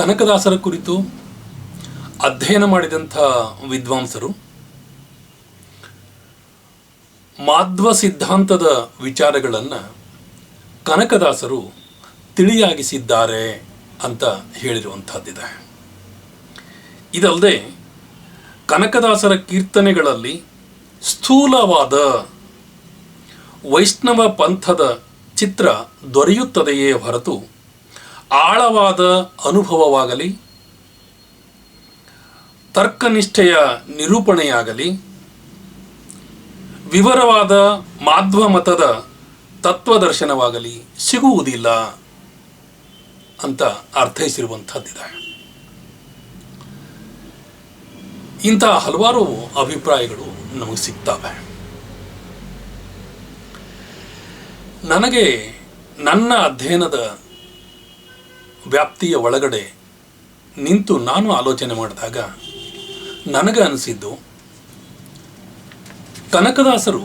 ಕನಕದಾಸರ ಕುರಿತು ಅಧ್ಯಯನ ಮಾಡಿದಂಥ ವಿದ್ವಾಂಸರು ಮಾಧ್ವ ಸಿದ್ಧಾಂತದ ವಿಚಾರಗಳನ್ನು ಕನಕದಾಸರು ತಿಳಿಯಾಗಿಸಿದ್ದಾರೆ ಅಂತ ಹೇಳಿರುವಂಥದ್ದಿದೆ. ಇದಲ್ಲದೆ ಕನಕದಾಸರ ಕೀರ್ತನೆಗಳಲ್ಲಿ ಸ್ಥೂಲವಾದ ವೈಷ್ಣವ ಪಂಥದ ಚಿತ್ರ ದೊರೆಯುತ್ತದೆಯೇ ಹೊರತು ಆಳವಾದ ಅನುಭವವಾಗಲಿ, ತರ್ಕನಿಷ್ಠೆಯ ನಿರೂಪಣೆಯಾಗಲಿ, ವಿವರವಾದ ಮಾಧ್ವ ಮತದ ತತ್ವದರ್ಶನವಾಗಲಿ ಸಿಗುವುದಿಲ್ಲ ಅಂತ ಅರ್ಥೈಸಿರುವಂಥದ್ದಿದೆ ಇಂಥ ಹಲವಾರು ಅಭಿಪ್ರಾಯಗಳು ನಮಗೆ ಸಿಗ್ತವೆ. ನನಗೆ ನನ್ನ ಅಧ್ಯಯನದ ವ್ಯಾಪ್ತಿಯ ಒಳಗಡೆ ನಿಂತು ನಾನು ಆಲೋಚನೆ ಮಾಡಿದಾಗ ನನಗೆ ಅನಿಸಿದ್ದು ಕನಕದಾಸರು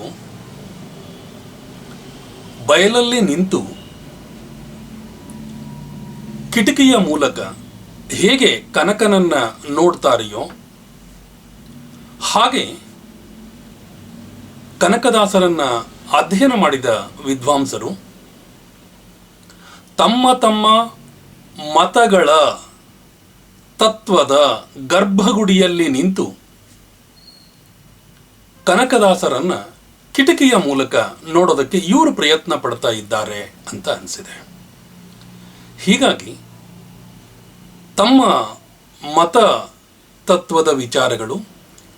ಬಯಲಲ್ಲಿ ನಿಂತು ಕಿಟಕಿಯ ಮೂಲಕ ಹೇಗೆ ಕನಕನನ್ನ ನೋಡ್ತಾರೆಯೋ ಹಾಗೆ ಕನಕದಾಸರನ್ನ ಅಧ್ಯಯನ ಮಾಡಿದ ವಿದ್ವಾಂಸರು ತಮ್ಮ ತಮ್ಮ ಮತಗಳ ತತ್ವದ ಗರ್ಭಗುಡಿಯಲ್ಲಿ ನಿಂತು ಕನಕದಾಸರನ್ನ ಕಿಟಕಿಯ ಮೂಲಕ ನೋಡೋದಕ್ಕೆ ಇವರು ಪ್ರಯತ್ನ ಪಡ್ತಾ ಇದ್ದಾರೆ ಅಂತ ಅನಿಸಿದೆ. ಹೀಗಾಗಿ ತಮ್ಮ ಮತ ತತ್ವದ ವಿಚಾರಗಳು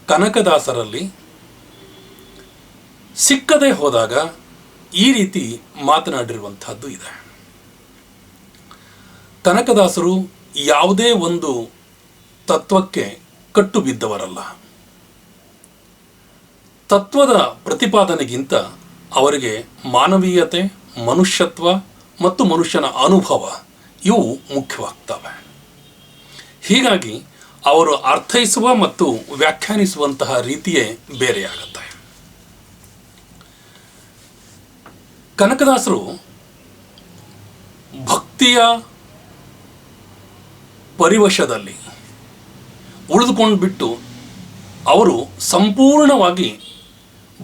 ಕನಕದಾಸರಲ್ಲಿ ಸಿಕ್ಕದೆ ಹೋದಾಗ ಈ ರೀತಿ ಮಾತನಾಡಿರುವಂಥದ್ದು ಇದೆ. ಕನಕದಾಸರು ಯಾವುದೇ ಒಂದು ತತ್ವಕ್ಕೆ ಕಟ್ಟು ಬಿದ್ದವರಲ್ಲ ತತ್ವದ ಪ್ರತಿಪಾದನೆಗಿಂತ ಅವರಿಗೆ ಮಾನವೀಯತೆ, ಮನುಷ್ಯತ್ವ ಮತ್ತು ಮನುಷ್ಯನ ಅನುಭವ ಇವು ಮುಖ್ಯವಾಗ್ತವೆ. ಹೀಗಾಗಿ ಅವರು ಅರ್ಥೈಸುವ ಮತ್ತು ವ್ಯಾಖ್ಯಾನಿಸುವಂತಹ ರೀತಿಯೇ ಬೇರೆಯಾಗುತ್ತೆ. ಕನಕದಾಸರು ಭಕ್ತಿಯ ಪರಿವಶದಲ್ಲಿ ಉಳಿದುಕೊಂಡು ಬಿಟ್ಟು ಅವರು ಸಂಪೂರ್ಣವಾಗಿ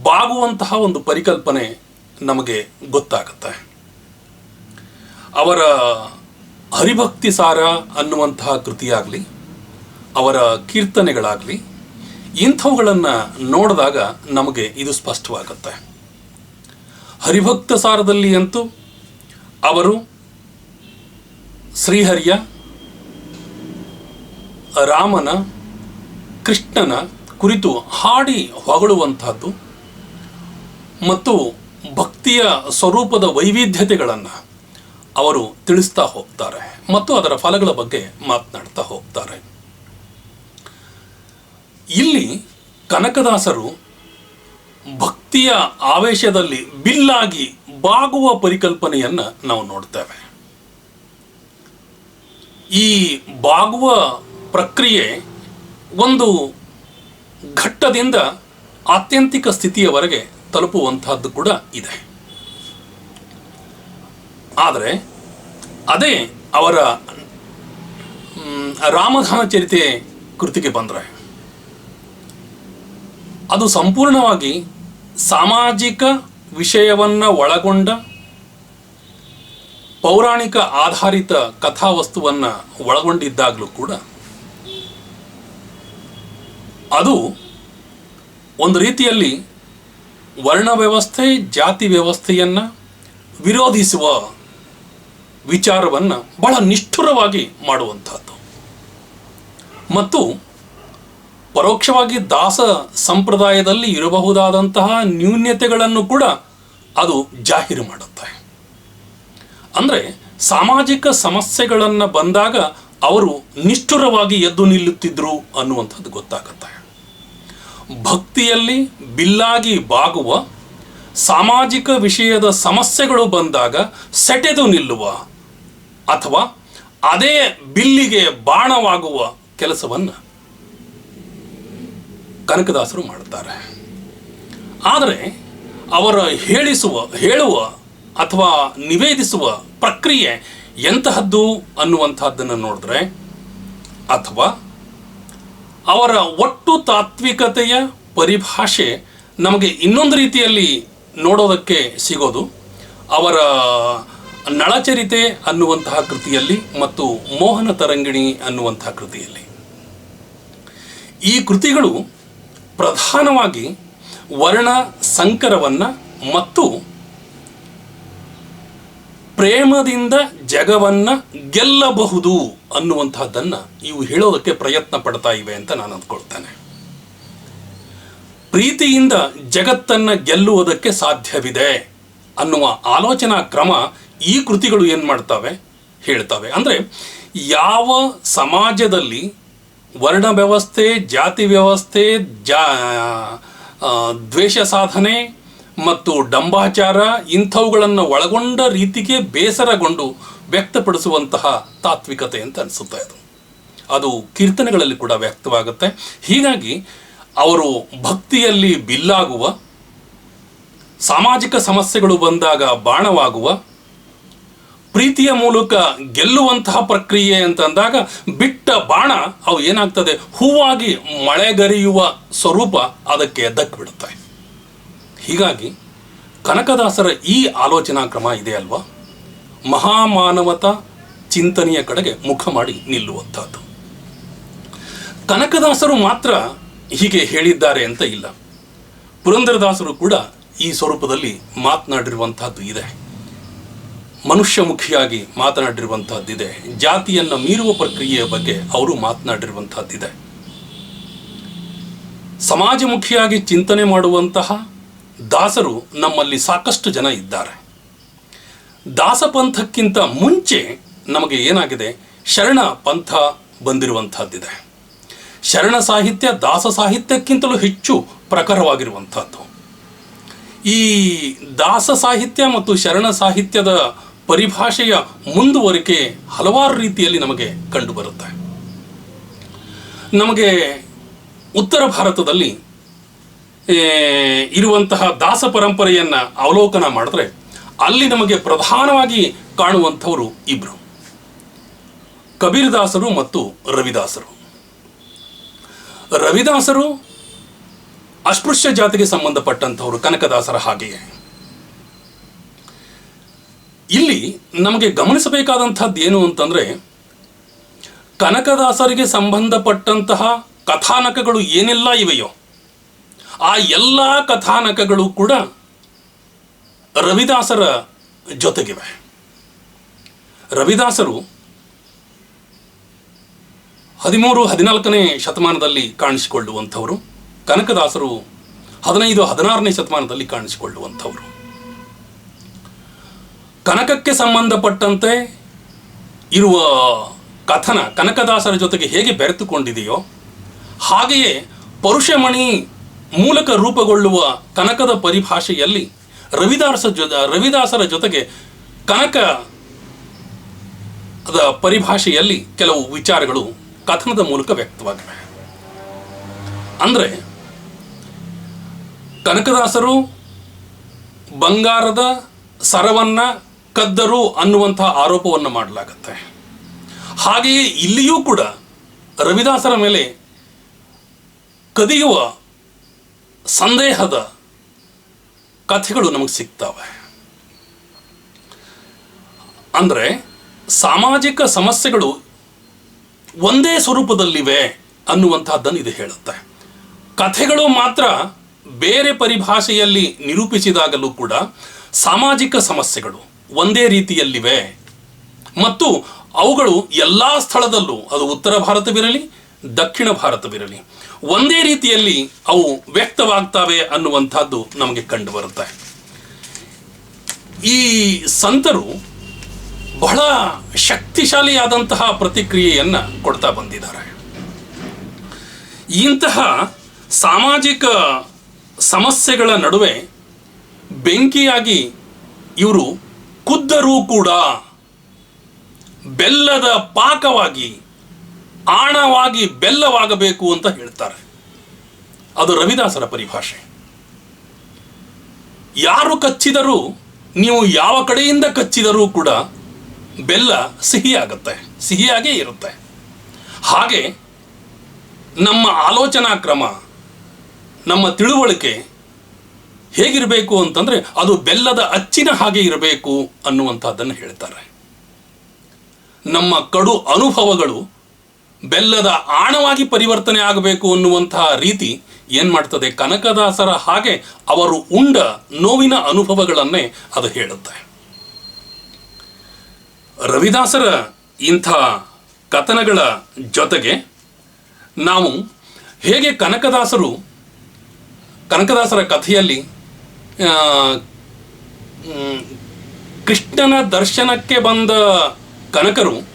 ಬಾಗುವಂತಹ ಒಂದು ಪರಿಕಲ್ಪನೆ ನಮಗೆ ಗೊತ್ತಾಗುತ್ತೆ. ಅವರ ಹರಿಭಕ್ತಿ ಸಾರ ಅನ್ನುವಂತಹ ಕೃತಿಯಾಗಲಿ, ಅವರ ಕೀರ್ತನೆಗಳಾಗಲಿ, ಇಂಥವುಗಳನ್ನು ನೋಡಿದಾಗ ನಮಗೆ ಇದು ಸ್ಪಷ್ಟವಾಗುತ್ತೆ. ಹರಿಭಕ್ತ ಸಾರದಲ್ಲಿ ಅಂತೂ ಅವರು ಶ್ರೀಹರಿಯ ರಾಮನ, ಕೃಷ್ಣನ ಕುರಿತು ಹಾಡಿ ಹೊಗಳುವಂಥದ್ದು ಮತ್ತು ಭಕ್ತಿಯ ಸ್ವರೂಪದ ವೈವಿಧ್ಯತೆಗಳನ್ನು ಅವರು ತಿಳಿಸ್ತಾ ಹೋಗ್ತಾರೆ ಮತ್ತು ಅದರ ಫಲಗಳ ಬಗ್ಗೆ ಮಾತನಾಡ್ತಾ ಹೋಗ್ತಾರೆ. ಇಲ್ಲಿ ಕನಕದಾಸರು ಭಕ್ತಿಯ ಆವೇಶದಲ್ಲಿ ಬಿಲ್ಲಾಗಿ ಬಾಗುವ ಪರಿಕಲ್ಪನೆಯನ್ನು ನಾವು ನೋಡ್ತೇವೆ. ಈ ಬಾಗುವ ಪ್ರಕ್ರಿಯೆ ಒಂದು ಘಟ್ಟದಿಂದ ಆತ್ಯಂತಿಕ ಸ್ಥಿತಿಯವರೆಗೆ ತಲುಪುವಂತಹದ್ದು ಕೂಡ ಇದೆ. ಆದರೆ ಅದೇ ಅವರ ರಾಮಘನಚರಿತೆ ಕೃತಿಗೆ ಬಂದರೆ ಅದು ಸಂಪೂರ್ಣವಾಗಿ ಸಾಮಾಜಿಕ ವಿಷಯವನ್ನು ಒಳಗೊಂಡ ಪೌರಾಣಿಕ ಆಧಾರಿತ ಕಥಾವಸ್ತುವನ್ನು ಒಳಗೊಂಡಿದ್ದಾಗಲೂ ಕೂಡ ಅದು ಒಂದು ರೀತಿಯಲ್ಲಿ ವರ್ಣ ವ್ಯವಸ್ಥೆ, ಜಾತಿ ವ್ಯವಸ್ಥೆಯನ್ನು ವಿರೋಧಿಸುವ ವಿಚಾರವನ್ನು ಬಹಳ ನಿಷ್ಠುರವಾಗಿ ಮಾಡುವಂಥದ್ದು. ಮತ್ತು ಪರೋಕ್ಷವಾಗಿ ದಾಸ ಸಂಪ್ರದಾಯದಲ್ಲಿ ಇರಬಹುದಾದಂತಹ ನ್ಯೂನ್ಯತೆಗಳನ್ನು ಕೂಡ ಅದು ಜಾಹೀರು ಮಾಡುತ್ತೆ. ಅಂದರೆ ಸಾಮಾಜಿಕ ಸಮಸ್ಯೆಗಳನ್ನು ಬಂದಾಗ ಅವರು ನಿಷ್ಠುರವಾಗಿ ಎದ್ದು ನಿಲ್ಲುತ್ತಿದ್ದರು ಅನ್ನುವಂಥದ್ದು ಗೊತ್ತಾಗುತ್ತೆ. ಭಕ್ತಿಯಲ್ಲಿ ಬಿಲ್ಲಾಗಿ ಬಾಗುವ ಸಾಮಾಜಿಕ ವಿಷಯದ ಸಮಸ್ಯೆಗಳು ಬಂದಾಗ ಸೆಟೆದು ನಿಲ್ಲುವ ಅಥವಾ ಅದೇ ಬಿಲ್ಲಿಗೆ ಬಾಣವಾಗುವ ಕೆಲಸವನ್ನು ಕನಕದಾಸರು ಮಾಡುತ್ತಾರೆ. ಆದರೆ ಅವರ ಹೇಳಿಸುವ, ಹೇಳುವ ಅಥವಾ ನಿವೇದಿಸುವ ಪ್ರಕ್ರಿಯೆ ಎಂತಹದ್ದು ಅನ್ನುವಂಥದ್ದನ್ನು ನೋಡಿದ್ರೆ ಅಥವಾ ಅವರ ಒಟ್ಟು ತಾತ್ವಿಕತೆಯ ಪರಿಭಾಷೆ ನಮಗೆ ಇನ್ನೊಂದು ರೀತಿಯಲ್ಲಿ ನೋಡೋದಕ್ಕೆ ಸಿಗೋದು. ಅವರ ನಳಚರಿತೆ ಅನ್ನುವಂತಹ ಕೃತಿಯಲ್ಲಿ ಮತ್ತು ಮೋಹನ ತರಂಗಿಣಿ ಅನ್ನುವಂತಹ ಕೃತಿಯಲ್ಲಿ. ಈ ಕೃತಿಗಳು ಪ್ರಧಾನವಾಗಿ ವರ್ಣ ಸಂಕರವನ್ನು ಮತ್ತು ಪ್ರೇಮದಿಂದ ಜಗವನ್ನ ಗೆಲ್ಲಬಹುದು ಅನ್ನುವಂತಹದ್ದನ್ನು ಇವು ಹೇಳೋದಕ್ಕೆ ಪ್ರಯತ್ನ ಪಡ್ತಾ ಇವೆ ಅಂತ ನಾನು ಅಂದ್ಕೊಳ್ತೇನೆ. ಪ್ರೀತಿಯಿಂದ ಜಗತ್ತನ್ನ ಗೆಲ್ಲುವುದಕ್ಕೆ ಸಾಧ್ಯವಿದೆ ಅನ್ನುವ ಆಲೋಚನಾ ಕ್ರಮ ಈ ಕೃತಿಗಳು ಏನು ಮಾಡ್ತವೆ? ಹೇಳ್ತವೆ. ಅಂದರೆ ಯಾವ ಸಮಾಜದಲ್ಲಿ ವರ್ಣ ವ್ಯವಸ್ಥೆ, ಜಾತಿ ವ್ಯವಸ್ಥೆ, ಜಾ ದ್ವೇಷ ಸಾಧನೆ ಮತ್ತು ಡಂಬಾಚಾರ ಇಂಥವುಗಳನ್ನು ಒಳಗೊಂಡ ರೀತಿಗೆ ಬೇಸರಗೊಂಡು ವ್ಯಕ್ತಪಡಿಸುವಂತಹ ತಾತ್ವಿಕತೆ ಅಂತ ಅನಿಸುತ್ತೆ ಅದು. ಅದು ಕೀರ್ತನೆಗಳಲ್ಲಿ ಕೂಡ ವ್ಯಕ್ತವಾಗುತ್ತೆ. ಹೀಗಾಗಿ ಅವರು ಭಕ್ತಿಯಲ್ಲಿ ಬಿಲ್ಲಾಗುವ, ಸಾಮಾಜಿಕ ಸಮಸ್ಯೆಗಳು ಬಂದಾಗ ಬಾಣವಾಗುವ, ಪ್ರೀತಿಯ ಮೂಲಕ ಗೆಲ್ಲುವಂತಹ ಪ್ರಕ್ರಿಯೆ ಅಂತಂದಾಗ ಬಿಟ್ಟ ಬಾಣ ಅವು ಏನಾಗ್ತದೆ? ಹೂವಾಗಿ ಮಳೆಗರಿಯುವ ಸ್ವರೂಪ ಅದಕ್ಕೆ ದಕ್ಕಿಬಿಡುತ್ತೆ ಹೀಗಾಗಿ ಕನಕದಾಸರ ಈ ಆಲೋಚನಾ ಕ್ರಮ ಇದೆ ಅಲ್ವಾ? ಮಹಾಮಾನವತ ಚಿಂತನೆಯ ಕಡೆಗೆ ಮುಖ ಮಾಡಿ ನಿಲ್ಲುವಂಥದ್ದು. ಕನಕದಾಸರು ಮಾತ್ರ ಹೀಗೆ ಹೇಳಿದ್ದಾರೆ ಅಂತ ಇಲ್ಲ. ಪುರಂದರದಾಸರು ಕೂಡ ಈ ಸ್ವರೂಪದಲ್ಲಿ ಮಾತನಾಡಿರುವಂತಹದ್ದು ಇದೆ. ಮನುಷ್ಯ ಮನುಷ್ಯಮುಖಿಯಾಗಿ ಮಾತನಾಡಿರುವಂತಹದ್ದಿದೆ ಜಾತಿಯನ್ನು ಮೀರುವ ಪ್ರಕ್ರಿಯೆಯ ಬಗ್ಗೆ ಅವರು ಮಾತನಾಡಿರುವಂತಹದ್ದಿದೆ ಸಮಾಜಮುಖಿಯಾಗಿ ಚಿಂತನೆ ಮಾಡುವಂತಹ ದಾಸರು ನಮ್ಮಲ್ಲಿ ಸಾಕಷ್ಟು ಜನ ಇದ್ದಾರೆ. ದಾಸಪಂಥಕ್ಕಿಂತ ಮುಂಚೆ ನಮಗೆ ಏನಾಗಿದೆ? ಶರಣ ಪಂಥ ಬಂದಿರುವಂಥದ್ದಿದೆ. ಶರಣ ಸಾಹಿತ್ಯ ದಾಸ ಸಾಹಿತ್ಯಕ್ಕಿಂತಲೂ ಹೆಚ್ಚು ಪ್ರಖರವಾಗಿರುವಂಥದ್ದು. ಈ ದಾಸ ಸಾಹಿತ್ಯ ಮತ್ತು ಶರಣ ಸಾಹಿತ್ಯದ ಪರಿಭಾಷೆಯ ಮುಂದುವರಿಕೆ ಹಲವಾರು ರೀತಿಯಲ್ಲಿ ನಮಗೆ ಕಂಡುಬರುತ್ತೆ. ನಮಗೆ ಉತ್ತರ ಭಾರತದಲ್ಲಿ ಇರುವಂತಹ ದಾಸ ಪರಂಪರೆಯನ್ನು ಅವಲೋಕನ ಮಾಡಿದ್ರೆ ಅಲ್ಲಿ ನಮಗೆ ಪ್ರಧಾನವಾಗಿ ಕಾಣುವಂಥವರು ಇಬ್ಬರು ಕಬೀರದಾಸರು ಮತ್ತು ರವಿದಾಸರು. ರವಿದಾಸರು ಅಸ್ಪೃಶ್ಯ ಜಾತಿಗೆ ಸಂಬಂಧಪಟ್ಟಂಥವರು ಕನಕದಾಸರ ಹಾಗೆಯೇ. ಇಲ್ಲಿ ನಮಗೆ ಗಮನಿಸಬೇಕಾದಂಥದ್ದು ಏನು ಅಂತಂದ್ರೆ, ಕನಕದಾಸರಿಗೆ ಸಂಬಂಧಪಟ್ಟಂತಹ ಕಥಾನಕಗಳು ಏನೆಲ್ಲ ಇವೆಯೋ ಆ ಎಲ್ಲ ಕಥಾನಕಗಳು ಕೂಡ ರವಿದಾಸರ ಜೊತೆಗಿವೆ. ರವಿದಾಸರು ಹದಿಮೂರು, ಹದಿನಾಲ್ಕನೇ ಶತಮಾನದಲ್ಲಿ ಕಾಣಿಸಿಕೊಳ್ಳುವಂಥವರು, ಕನಕದಾಸರು ಹದಿನೈದು, ಹದಿನಾರನೇ ಶತಮಾನದಲ್ಲಿ ಕಾಣಿಸಿಕೊಳ್ಳುವಂಥವರು. ಕನಕಕ್ಕೆ ಸಂಬಂಧಪಟ್ಟಂತೆ ಇರುವ ಕಥನ ಕನಕದಾಸರ ಜೊತೆಗೆ ಹೇಗೆ ಬೆರೆತುಕೊಂಡಿದೆಯೋ ಹಾಗೆಯೇ ಪರುಷಮಣಿ ಮೂಲಕ ರೂಪುಗೊಳ್ಳುವ ಕನಕದ ಪರಿಭಾಷೆಯಲ್ಲಿ ರವಿದಾಸ ಜೊ, ರವಿದಾಸರ ಜೊತೆಗೆ ಕನಕ ಅದ ಪರಿಭಾಷೆಯಲ್ಲಿ ಕೆಲವು ವಿಚಾರಗಳು ಕಥನದ ಮೂಲಕ ವ್ಯಕ್ತವಾಗಿವೆ. ಅಂದರೆ ಕನಕದಾಸರು ಬಂಗಾರದ ಸರವನ್ನ ಕದ್ದರು ಅನ್ನುವಂತಹ ಆರೋಪವನ್ನು ಮಾಡಲಾಗತ್ತೆ. ಹಾಗೆಯೇ ಇಲ್ಲಿಯೂ ಕೂಡ ರವಿದಾಸರ ಮೇಲೆ ಕದಿಯುವ ಸಂದೇಹದ ಕಥೆಗಳು ನಮಗೆ ಸಿಗ್ತವೆ. ಅಂದರೆ ಸಾಮಾಜಿಕ ಸಮಸ್ಯೆಗಳು ಒಂದೇ ಸ್ವರೂಪದಲ್ಲಿವೆ ಅನ್ನುವಂತಹದ್ದನ್ನು ಇದು ಹೇಳುತ್ತೆ. ಕಥೆಗಳು ಮಾತ್ರ ಬೇರೆ ಪರಿಭಾಷೆಯಲ್ಲಿ ನಿರೂಪಿಸಿದಾಗಲೂ ಕೂಡ ಸಾಮಾಜಿಕ ಸಮಸ್ಯೆಗಳು ಒಂದೇ ರೀತಿಯಲ್ಲಿವೆ. ಮತ್ತು ಅವುಗಳು ಎಲ್ಲ ಸ್ಥಳದಲ್ಲೂ, ಅದು ಉತ್ತರ ಭಾರತವಿರಲಿ, ದಕ್ಷಿಣ ಭಾರತವಿರಲಿ ಒಂದೇ ರೀತಿಯಲ್ಲಿ ಅವು ವ್ಯಕ್ತವಾಗ್ತವೆ ಅನ್ನುವಂಥದ್ದು ನಮಗೆ ಕಂಡು ಬರುತ್ತೆ. ಈ ಸಂತರು ಬಹಳ ಶಕ್ತಿಶಾಲಿಯಾದಂತಹ ಪ್ರತಿಕ್ರಿಯೆಯನ್ನು ಕೊಡ್ತಾ ಬಂದಿದ್ದಾರೆ. ಇಂತಹ ಸಾಮಾಜಿಕ ಸಮಸ್ಯೆಗಳ ನಡುವೆ ಬೆಂಕಿಯಾಗಿ ಇವರು ಕುದ್ದರೂ ಕೂಡ ಬೆಲ್ಲದ ಪಾಕವಾಗಿ ಆಣವಾಗಿ ಬೆಲ್ಲವಾಗಬೇಕು ಅಂತ ಹೇಳ್ತಾರೆ. ಅದು ರವಿದಾಸರ ಪರಿಭಾಷೆ. ಯಾರು ಕಚ್ಚಿದರೂ, ನೀವು ಯಾವ ಕಡೆಯಿಂದ ಕಚ್ಚಿದರೂ ಕೂಡ ಬೆಲ್ಲ ಸಿಹಿಯಾಗುತ್ತೆ, ಸಿಹಿಯಾಗೇ ಇರುತ್ತೆ. ಹಾಗೆ ನಮ್ಮ ಆಲೋಚನಾ ಕ್ರಮ, ನಮ್ಮ ತಿಳುವಳಿಕೆ ಹೇಗಿರಬೇಕು ಅಂತಂದರೆ ಅದು ಬೆಲ್ಲದ ಅಚ್ಚಿನ ಹಾಗೆ ಇರಬೇಕು ಅನ್ನುವಂಥದ್ದನ್ನು ಹೇಳ್ತಾರೆ. ನಮ್ಮ ಕಡು ಅನುಭವಗಳು ಬೆಲ್ಲದ ಆಣವಾಗಿ ಪರಿವರ್ತನೆ ಆಗಬೇಕು ಅನ್ನುವಂತಹ ರೀತಿ ಏನು ಮಾಡ್ತದೆ ಕನಕದಾಸರ ಹಾಗೆ ಅವರು ಉಂಡ ನೋವಿನ ಅನುಭವಗಳನ್ನೇ ಅದು ಹೇಳುತ್ತೆ. ರವಿದಾಸರ ಇಂಥ ಕಥನಗಳ ಜೊತೆಗೆ ನಾವು ಹೇಗೆ ಕನಕದಾಸರು ಕನಕದಾಸರ ಕಥೆಯಲ್ಲಿ ಕೃಷ್ಣನ ದರ್ಶನಕ್ಕೆ ಬಂದ ಕನಕರು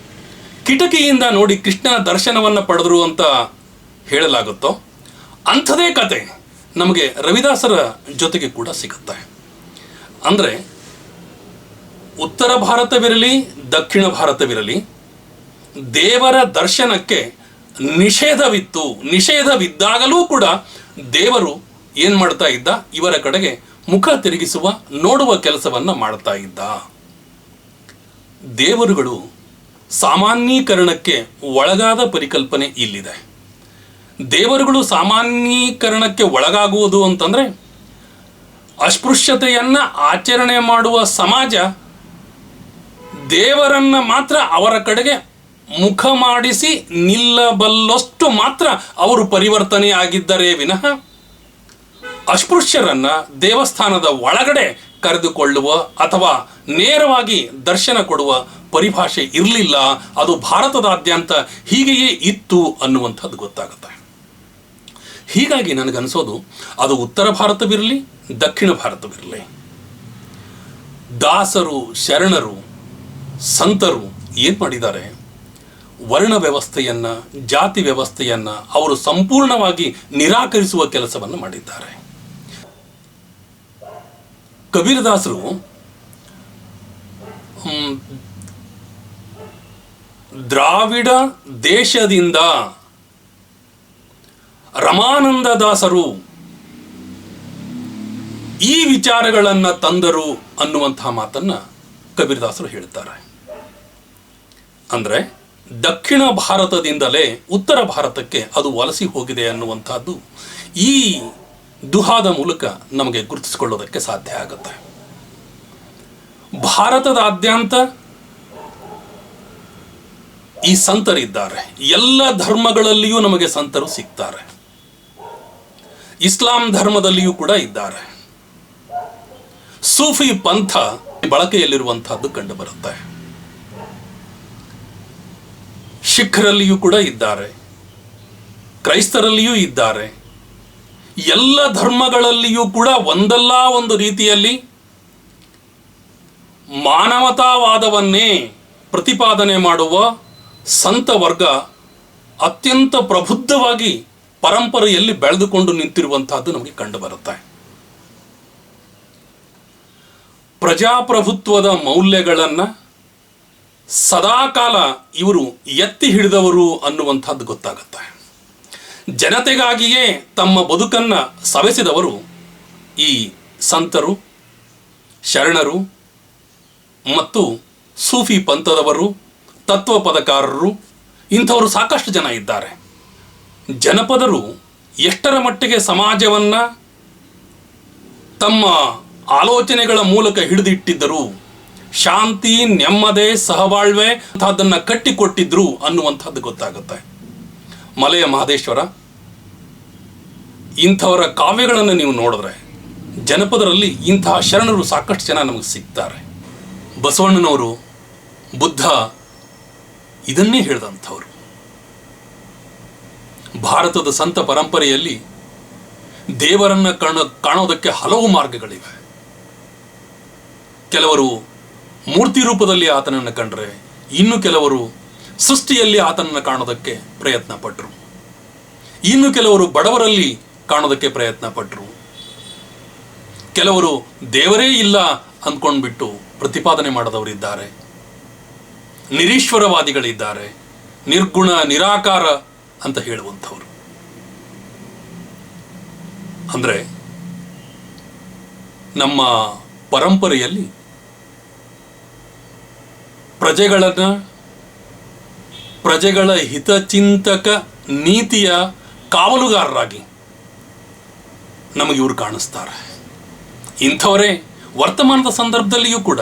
ಕಿಟಕಿಯಿಂದ ನೋಡಿ ಕೃಷ್ಣನ ದರ್ಶನವನ್ನು ಪಡೆದರು ಅಂತ ಹೇಳಲಾಗುತ್ತೋ? ಅಂಥದೇ ಕತೆ ನಮಗೆ ರವಿದಾಸರ ಜೊತೆಗೆ ಕೂಡ ಸಿಗುತ್ತೆ. ಅಂದರೆ, ಉತ್ತರ ಭಾರತವಿರಲಿ, ದಕ್ಷಿಣ ಭಾರತವಿರಲಿ, ದೇವರ ದರ್ಶನಕ್ಕೆ ನಿಷೇಧವಿತ್ತು. ನಿಷೇಧವಿದ್ದಾಗಲೂ ಕೂಡ ದೇವರು ಏನು ಮಾಡ್ತಾ ಇದ್ದ? ಇವರ ಕಡೆಗೆ ಮುಖ ತಿರುಗಿಸುವ, ನೋಡುವ ಕೆಲಸವನ್ನು ಮಾಡ್ತಾ ಇದ್ದ. ದೇವರುಗಳು ಸಾಮಾನ್ಯೀಕರಣಕ್ಕೆ ಒಳಗಾದ ಪರಿಕಲ್ಪನೆ ಇಲ್ಲಿದೆ. ದೇವರುಗಳು ಸಾಮಾನ್ಯೀಕರಣಕ್ಕೆ ಒಳಗಾಗುವುದು ಅಂತಂದ್ರೆ ಅಸ್ಪೃಶ್ಯತೆಯನ್ನು ಆಚರಣೆ ಮಾಡುವ ಸಮಾಜ ದೇವರನ್ನ ಮಾತ್ರ ಅವರ ಕಡೆಗೆ ಮುಖ ಮಾಡಿಸಿ ನಿಲ್ಲಬಲ್ಲಷ್ಟು ಮಾತ್ರ ಅವರು ಪರಿವರ್ತನೆ ಆಗಿದ್ದರೆ ವಿನಃ ಅಸ್ಪೃಶ್ಯರನ್ನ ದೇವಸ್ಥಾನದ ಒಳಗಡೆ ಕರೆದುಕೊಳ್ಳುವ ಅಥವಾ ನೇರವಾಗಿ ದರ್ಶನ ಕೊಡುವ ಪರಿಭಾಷೆ ಇರಲಿಲ್ಲ, ಅದು ಭಾರತದಾದ್ಯಂತ ಹೀಗೆಯೇ ಇತ್ತು ಅನ್ನುವಂಥದ್ದು ಗೊತ್ತಾಗುತ್ತೆ. ಹೀಗಾಗಿ ನನಗನ್ಸೋದು, ಅದು ಉತ್ತರ ಭಾರತವಿರಲಿ, ದಕ್ಷಿಣ ಭಾರತವಿರಲಿ. ದಾಸರು, ಶರಣರು, ಸಂತರು ಏನು ಮಾಡಿದ್ದಾರೆ? ವರ್ಣ ವ್ಯವಸ್ಥೆಯನ್ನ, ಜಾತಿ ವ್ಯವಸ್ಥೆಯನ್ನ ಅವರು ಸಂಪೂರ್ಣವಾಗಿ ನಿರಾಕರಿಸುವ ಕೆಲಸವನ್ನು ಮಾಡಿದ್ದಾರೆ. ಕಬೀರದಾಸರು ದ್ರಾವಿಡ ದೇಶದಿಂದ ರಮಾನಂದ ದಾಸರು ಈ ವಿಚಾರಗಳನ್ನ ತಂದರು ಅನ್ನುವಂತಹ ಮಾತನ್ನ ಕಬೀರ್ದಾಸರು ಹೇಳ್ತಾರೆ ಅಂದ್ರೆ ದಕ್ಷಿಣ ಭಾರತದಿಂದಲೇ ಉತ್ತರ ಭಾರತಕ್ಕೆ ಅದು ವಲಸಿ ಹೋಗಿದೆ ಅನ್ನುವಂಥದ್ದು ಈ ದುಹಾದ ಮೂಲಕ ನಮಗೆ ಗುರುತಿಸಿಕೊಳ್ಳೋದಕ್ಕೆ ಸಾಧ್ಯ ಆಗುತ್ತೆ. ಭಾರತದಾದ್ಯಂತ ಈ ಸಂತರಿದ್ದಾರೆ. ಎಲ್ಲ ಧರ್ಮಗಳಲ್ಲಿಯೂ ನಮಗೆ ಸಂತರು ಸಿಗ್ತಾರೆ. ಇಸ್ಲಾಂ ಧರ್ಮದಲ್ಲಿಯೂ ಕೂಡ ಇದ್ದಾರೆ. ಸೂಫಿ ಪಂಥ ಬಳಕೆಯಲ್ಲಿರುವಂತಹದ್ದು ಕಂಡು ಬರುತ್ತೆ ಸಿಖ್ರಲ್ಲಿಯೂ ಕೂಡ ಇದ್ದಾರೆ. ಕ್ರೈಸ್ತರಲ್ಲಿಯೂ ಇದ್ದಾರೆ. ಎಲ್ಲ ಧರ್ಮಗಳಲ್ಲಿಯೂ ಕೂಡ ಒಂದಲ್ಲ ಒಂದು ರೀತಿಯಲ್ಲಿ ಮಾನವತಾವಾದವನ್ನೇ ಪ್ರತಿಪಾದನೆ ಮಾಡುವ ಸಂತ ವರ್ಗ ಅತ್ಯಂತ ಪ್ರಬುದ್ಧವಾಗಿ ಪರಂಪರೆಯಲ್ಲಿ ಬೆಳೆದುಕೊಂಡು ನಿಂತಿರುವಂತಹದ್ದು ನಮಗೆ ಕಂಡು ಬರುತ್ತೆ. ಪ್ರಜಾಪ್ರಭುತ್ವದ ಮೌಲ್ಯಗಳನ್ನು ಸದಾಕಾಲ ಇವರು ಎತ್ತಿ ಹಿಡಿದವರು ಅನ್ನುವಂಥದ್ದು ಗೊತ್ತಾಗುತ್ತೆ. ಜನತೆಗಾಗಿಯೇ ತಮ್ಮ ಬದುಕನ್ನ ಸವೆಸಿದವರು ಈ ಸಂತರು, ಶರಣರು ಮತ್ತು ಸೂಫಿ ಪಂಥದವರು ತತ್ವ ಪದಕಾರರು ಇಂಥವರು ಸಾಕಷ್ಟು ಜನ ಇದ್ದಾರೆ. ಜನಪದರು ಎಷ್ಟರ ಮಟ್ಟಿಗೆ ಸಮಾಜವನ್ನ ತಮ್ಮ ಆಲೋಚನೆಗಳ ಮೂಲಕ ಹಿಡಿದಿಟ್ಟಿದ್ದರು, ಶಾಂತಿ, ನೆಮ್ಮದಿ, ಸಹಬಾಳ್ವೆ ಅಂಥದ್ದನ್ನು ಕಟ್ಟಿಕೊಟ್ಟಿದ್ರು ಅನ್ನುವಂಥದ್ದು ಗೊತ್ತಾಗುತ್ತೆ. ಮಲೆಯ ಮಹದೇಶ್ವರ, ಇಂಥವರ ಕಾವ್ಯಗಳನ್ನು ನೀವು ನೋಡಿದ್ರೆ ಜನಪದರಲ್ಲಿ ಇಂತಹ ಶರಣರು ಸಾಕಷ್ಟು ಜನ ನಮಗೆ ಸಿಗ್ತಾರೆ. ಬಸವಣ್ಣನವರು, ಬುದ್ಧ ಇದನ್ನೇ ಹೇಳಿದಂಥವ್ರು. ಭಾರತದ ಸಂತ ಪರಂಪರೆಯಲ್ಲಿ ದೇವರನ್ನ ಕಾಣ, ಕಾಣೋದಕ್ಕೆ ಹಲವು ಮಾರ್ಗಗಳಿವೆ. ಕೆಲವರು ಮೂರ್ತಿ ರೂಪದಲ್ಲಿ ಆತನನ್ನು ಕಂಡ್ರೆ, ಇನ್ನು ಕೆಲವರು ಸೃಷ್ಟಿಯಲ್ಲಿ ಆತನನ್ನು ಕಾಣೋದಕ್ಕೆ ಪ್ರಯತ್ನ ಪಟ್ಟರು ಇನ್ನು ಕೆಲವರು ಬಡವರಲ್ಲಿ ಕಾಣೋದಕ್ಕೆ ಪ್ರಯತ್ನ ಪಟ್ಟರು ಕೆಲವರು ದೇವರೇ ಇಲ್ಲ ಅಂದ್ಕೊಂಡ್ಬಿಟ್ಟು ಪ್ರತಿಪಾದನೆ ಮಾಡದವರಿದ್ದಾರೆ. ನಿರೀಶ್ವರವಾದಿಗಳಿದ್ದಾರೆ, ನಿರ್ಗುಣ, ನಿರಾಕಾರ ಅಂತ ಹೇಳುವಂಥವ್ರು. ಅಂದ್ರೆ ನಮ್ಮ ಪರಂಪರೆಯಲ್ಲಿ ಪ್ರಜೆಗಳನ್ನು, ಪ್ರಜೆಗಳ ಹಿತಚಿಂತಕ ನೀತಿಯ ಕಾವಲುಗಾರರಾಗಿ ನಮಗೆ ಇವರು ಕಾಣಿಸ್ತಾರೆ. ಇಂಥವರೇ, ವರ್ತಮಾನದ ಸಂದರ್ಭದಲ್ಲಿಯೂ ಕೂಡ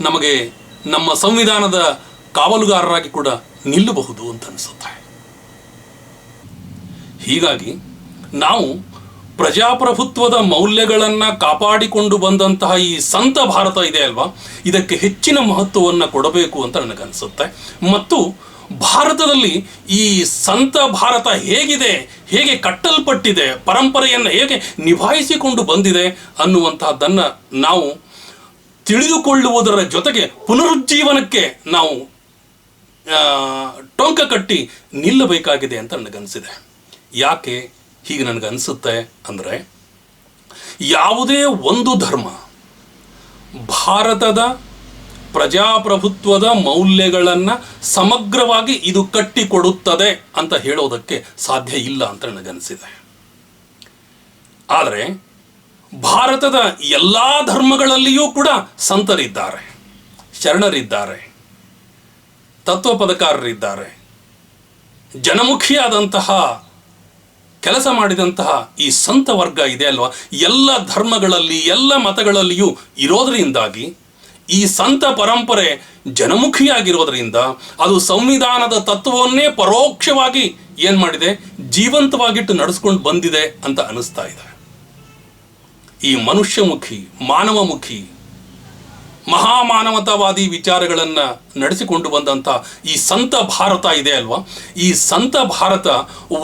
ನಮಗೆ ನಮ್ಮ ಸಂವಿಧಾನದ ಕಾವಲುಗಾರರಾಗಿ ಕೂಡ ನಿಲ್ಲಬಹುದು ಅಂತ ಅನಿಸುತ್ತೆ. ಹೀಗಾಗಿ ನಾವು ಪ್ರಜಾಪ್ರಭುತ್ವದ ಮೌಲ್ಯಗಳನ್ನು ಕಾಪಾಡಿಕೊಂಡು ಬಂದಂತಹ ಈ ಸಂತ ಭಾರತ ಇದೆ ಅಲ್ವಾ? ಇದಕ್ಕೆ ಹೆಚ್ಚಿನ ಮಹತ್ವವನ್ನು ಕೊಡಬೇಕು ಅಂತ ನನಗನ್ಸುತ್ತೆ. ಮತ್ತು ಭಾರತದಲ್ಲಿ ಈ ಸಂತ ಭಾರತ ಹೇಗಿದೆ, ಹೇಗೆ ಕಟ್ಟಲ್ಪಟ್ಟಿದೆ, ಪರಂಪರೆಯನ್ನು ಹೇಗೆ ನಿಭಾಯಿಸಿಕೊಂಡು ಬಂದಿದೆ ಅನ್ನುವಂತಹದ್ದನ್ನು ನಾವು ತಿಳಿದುಕೊಳ್ಳುವುದರ ಜೊತೆಗೆ ಪುನರುಜ್ಜೀವನಕ್ಕೆ ನಾವು ಟೊಂಕ ಕಟ್ಟಿ ನಿಲ್ಲಬೇಕಾಗಿದೆ ಅಂತ ನನಗನ್ಸಿದೆ. ಯಾಕೆ ಹೀಗೆ ನನಗನ್ಸುತ್ತೆ ಅಂದರೆ ಯಾವುದೇ ಒಂದು ಧರ್ಮ ಭಾರತದ ಪ್ರಜಾಪ್ರಭುತ್ವದ ಮೌಲ್ಯಗಳನ್ನು ಸಮಗ್ರವಾಗಿ ಇದು ಕಟ್ಟಿಕೊಡುತ್ತದೆ ಅಂತ ಹೇಳೋದಕ್ಕೆ ಸಾಧ್ಯ ಇಲ್ಲ ಅಂತ ನನಗನ್ಸಿದೆ. ಆದರೆ ಭಾರತದ ಎಲ್ಲ ಧರ್ಮಗಳಲ್ಲಿಯೂ ಕೂಡ ಸಂತರಿದ್ದಾರೆ, ಶರಣರಿದ್ದಾರೆ, ತತ್ವಪದಕಾರರಿದ್ದಾರೆ. ಜನಮುಖಿಯಾದಂತಹ, ಕೆಲಸ ಮಾಡಿದಂತಹ ಈ ಸಂತ ವರ್ಗ ಇದೆ ಅಲ್ವಾ? ಎಲ್ಲ ಧರ್ಮಗಳಲ್ಲಿ, ಎಲ್ಲ ಮತಗಳಲ್ಲಿಯೂ ಇರೋದರಿಂದಾಗಿ ಈ ಸಂತ ಪರಂಪರೆ ಜನಮುಖಿಯಾಗಿರೋದರಿಂದ ಅದು ಸಂವಿಧಾನದ ತತ್ವವನ್ನೇ ಪರೋಕ್ಷವಾಗಿ ಏನು ಮಾಡಿದೆ? ಜೀವಂತವಾಗಿಟ್ಟು ನಡೆಸ್ಕೊಂಡು ಬಂದಿದೆ ಅಂತ ಅನಿಸ್ತಾ ಇದೆ. ಈ ಮನುಷ್ಯಮುಖಿ, ಮಾನವಮುಖಿ, ಮಹಾಮಾನವತಾವಾದಿ ವಿಚಾರಗಳನ್ನು ನಡೆಸಿಕೊಂಡು ಬಂದಂಥ ಈ ಸಂತ ಭಾರತ ಇದೆ ಅಲ್ವಾ? ಈ ಸಂತ ಭಾರತ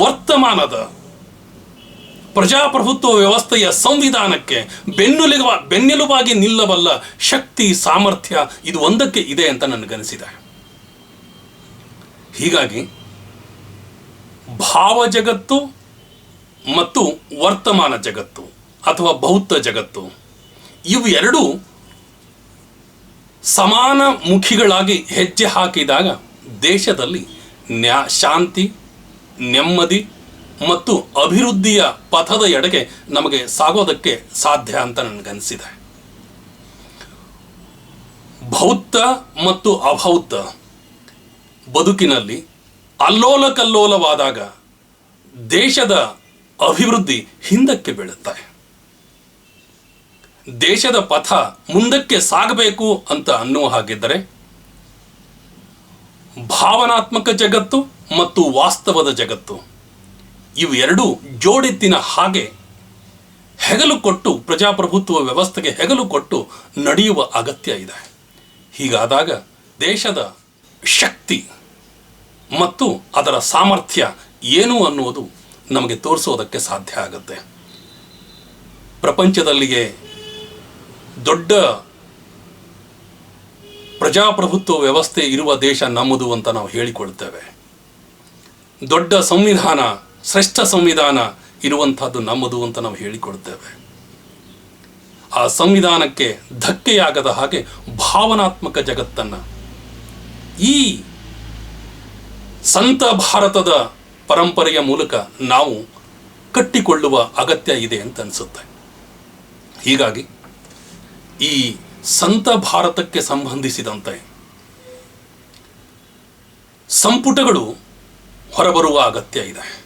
ವರ್ತಮಾನದ ಪ್ರಜಾಪ್ರಭುತ್ವ ವ್ಯವಸ್ಥೆಯ ಸಂವಿಧಾನಕ್ಕೆ ಬೆನ್ನೆಲುಬ, ಬೆನ್ನೆಲುಬಾಗಿ ನಿಲ್ಲಬಲ್ಲ ಶಕ್ತಿ, ಸಾಮರ್ಥ್ಯ ಇದು ಒಂದಕ್ಕೆ ಇದೆ ಅಂತ ನನಗನಿಸಿದೆ ಹೀಗಾಗಿ ಭಾವಜಗತ್ತು ಮತ್ತು ವರ್ತಮಾನ ಜಗತ್ತು ಅಥವಾ ಭೌತ ಜಗತ್ತು, ಇವು ಎರಡೂ ಸಮಾನ ಮುಖಿಗಳಾಗಿ ಹೆಜ್ಜೆ ಹಾಕಿದಾಗ ದೇಶದಲ್ಲಿ ನ್ಯಾ, ಶಾಂತಿ, ನೆಮ್ಮದಿ ಮತ್ತು ಅಭಿವೃದ್ಧಿಯ ಪಥದ ಎಡೆಗೆ ನಮಗೆ ಸಾಗೋದಕ್ಕೆ ಸಾಧ್ಯ ಅಂತ ನನಗನ್ಸಿದೆ. ಭೌತ ಮತ್ತು ಅಭೌತ ಬದುಕಿನಲ್ಲಿ ಅಲ್ಲೋಲ ಕಲ್ಲೋಲವಾದಾಗ ದೇಶದ ಅಭಿವೃದ್ಧಿ ಹಿಂದಕ್ಕೆ ಬೀಳುತ್ತೆ. ದೇಶದ ಪಥ ಮುಂದಕ್ಕೆ ಸಾಗಬೇಕು ಅಂತ ಅನ್ನುವ ಹಾಗಿದ್ದರೆ ಭಾವನಾತ್ಮಕ ಜಗತ್ತು ಮತ್ತು ವಾಸ್ತವದ ಜಗತ್ತು ಇವೆರಡೂ ಜೋಡೆತ್ತಿನ ಹಾಗೆ ಹೆಗಲು ಕೊಟ್ಟು ಪ್ರಜಾಪ್ರಭುತ್ವ ವ್ಯವಸ್ಥೆಗೆ ಹೆಗಲು ಕೊಟ್ಟು ನಡೆಯುವ ಅಗತ್ಯ ಇದೆ. ಹೀಗಾದಾಗ ದೇಶದ ಶಕ್ತಿ ಮತ್ತು ಅದರ ಸಾಮರ್ಥ್ಯ ಏನು ಅನ್ನುವುದು ನಮಗೆ ತೋರಿಸೋದಕ್ಕೆ ಸಾಧ್ಯ ಆಗುತ್ತೆ. ಪ್ರಪಂಚದಲ್ಲಿಗೆ ದೊಡ್ಡ ಪ್ರಜಾಪ್ರಭುತ್ವ ವ್ಯವಸ್ಥೆ ಇರುವ ದೇಶ ನಮ್ಮದು ಅಂತ ನಾವು ಹೇಳಿಕೊಳ್ತೇವೆ. ದೊಡ್ಡ ಸಂವಿಧಾನ, ಶ್ರೇಷ್ಠ ಸಂವಿಧಾನ ಇರುವಂಥದ್ದು ನಮ್ಮದು ಅಂತ ನಾವು ಹೇಳಿಕೊಳ್ತೇವೆ. ಆ ಸಂವಿಧಾನಕ್ಕೆ ಧಕ್ಕೆಯಾಗದ ಹಾಗೆ ಭಾವನಾತ್ಮಕ ಜಗತ್ತನ್ನು ಈ ಸಂತ ಭಾರತದ ಪರಂಪರೆಯ ಮೂಲಕ ನಾವು ಕಟ್ಟಿಕೊಳ್ಳುವ ಅಗತ್ಯ ಇದೆ ಅಂತ ಅನಿಸುತ್ತೆ. ಹೀಗಾಗಿ ಈ ಸಂತ ಭಾರತಕ್ಕೆ ಸಂಬಂಧಿಸಿದಂತೆ ಸಂಪುಟಗಳು ಹೊರಬರುವ ಅಗತ್ಯ ಇದೆ.